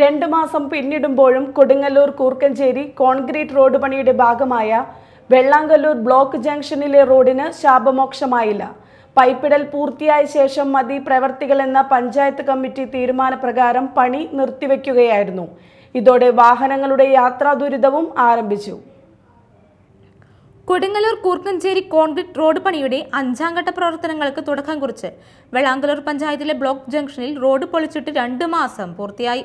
രണ്ടു മാസം പിന്നിടുമ്പോഴും കൊടുങ്ങല്ലൂർ കൂർക്കഞ്ചേരി കോൺക്രീറ്റ് റോഡ് പണിയുടെ ഭാഗമായ വെള്ളാങ്കല്ലൂർ ബ്ലോക്ക് ജംഗ്ഷനിലെ റോഡിന് ശാപമോക്ഷമായില്ല. പൈപ്പിടൽ പൂർത്തിയായ ശേഷം മതി പ്രവർത്തികളെന്ന പഞ്ചായത്ത് കമ്മിറ്റി തീരുമാനപ്രകാരം പണി നിർത്തിവെക്കുകയായിരുന്നു. ഇതോടെ വാഹനങ്ങളുടെ യാത്രാ ദുരിതവും ആരംഭിച്ചു. കൊടുങ്ങല്ലൂർ കൂർക്കഞ്ചേരി കോൺക്രീറ്റ് റോഡ് പണിയുടെ അഞ്ചാം ഘട്ട പ്രവർത്തനങ്ങൾക്ക് തുടക്കം കുറിച്ച് വെള്ളാങ്കല്ലൂർ പഞ്ചായത്തിലെ ബ്ലോക്ക് ജംഗ്ഷനിൽ റോഡ് പൊളിച്ചിട്ട് രണ്ട് മാസം പൂർത്തിയായി.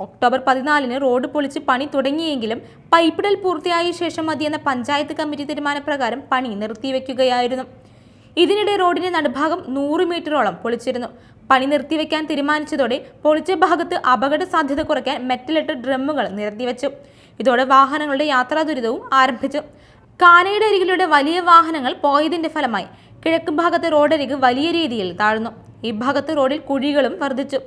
ഒക്ടോബർ പതിനാലിന് റോഡ് പൊളിച്ച് പണി തുടങ്ങിയെങ്കിലും പൈപ്പിടൽ പൂർത്തിയായ ശേഷം മതിയെന്ന പഞ്ചായത്ത് കമ്മിറ്റി തീരുമാനപ്രകാരം പണി നിർത്തിവെക്കുകയായിരുന്നു. ഇതിനിടെ റോഡിന്റെ നടുഭാഗം നൂറ് മീറ്ററോളം പൊളിച്ചിരുന്നു. പണി നിർത്തിവെക്കാൻ തീരുമാനിച്ചതോടെ പൊളിച്ച ഭാഗത്ത് അപകട സാധ്യത കുറയ്ക്കാൻ മെറ്റലിട്ട് ഡ്രമ്മുകൾ നിരത്തിവെച്ചു. ഇതോടെ വാഹനങ്ങളുടെ യാത്രാ ദുരിതവും ആരംഭിച്ചു. കാനയുടെ അരികിലൂടെ വലിയ വാഹനങ്ങൾ പോയതിന്റെ ഫലമായി കിഴക്ക് ഭാഗത്തെ റോഡരിക് വലിയ രീതിയിൽ താഴ്ന്നു. ഈ ഭാഗത്ത് റോഡിൽ കുഴികളും വർദ്ധിച്ചു.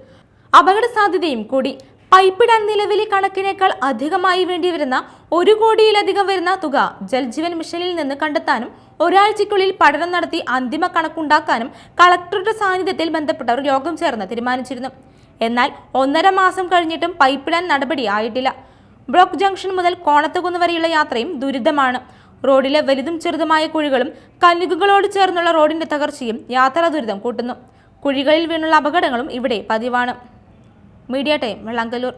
അപകട സാധ്യതയും കൂടി. പൈപ്പിടാൻ നിലവിലെ കണക്കിനേക്കാൾ അധികമായി വേണ്ടിവരുന്ന ഒരു കോടിയിലധികം വരുന്ന തുക ജൽജീവൻ മിഷനിൽ നിന്ന് കണ്ടെത്താനും ഒരാഴ്ചയ്ക്കുള്ളിൽ പഠനം നടത്തി അന്തിമ കണക്കുണ്ടാക്കാനും കളക്ടറുടെ സാന്നിധ്യത്തിൽ ബന്ധപ്പെട്ടവർ യോഗം ചേർന്ന് തീരുമാനിച്ചിരുന്നു. എന്നാൽ ഒന്നര മാസം കഴിഞ്ഞിട്ടും പൈപ്പിടാൻ നടപടി ആയിട്ടില്ല. ബ്ലോക്ക് ജംഗ്ഷൻ മുതൽ കോണത്തുകുന്ന് വരെയുള്ള യാത്രയും ദുരിതമാണ്. റോഡിലെ വലുതും ചെറുതുമായ കുഴികളും കല്ലുകളോട് ചേർന്നുള്ള റോഡിന്റെ തകർച്ചയും യാത്രാ ദുരിതം കൂട്ടുന്നു. കുഴികളിൽ വീണുള്ള അപകടങ്ങളും ഇവിടെ പതിവാണ്. Media time Vellangallur.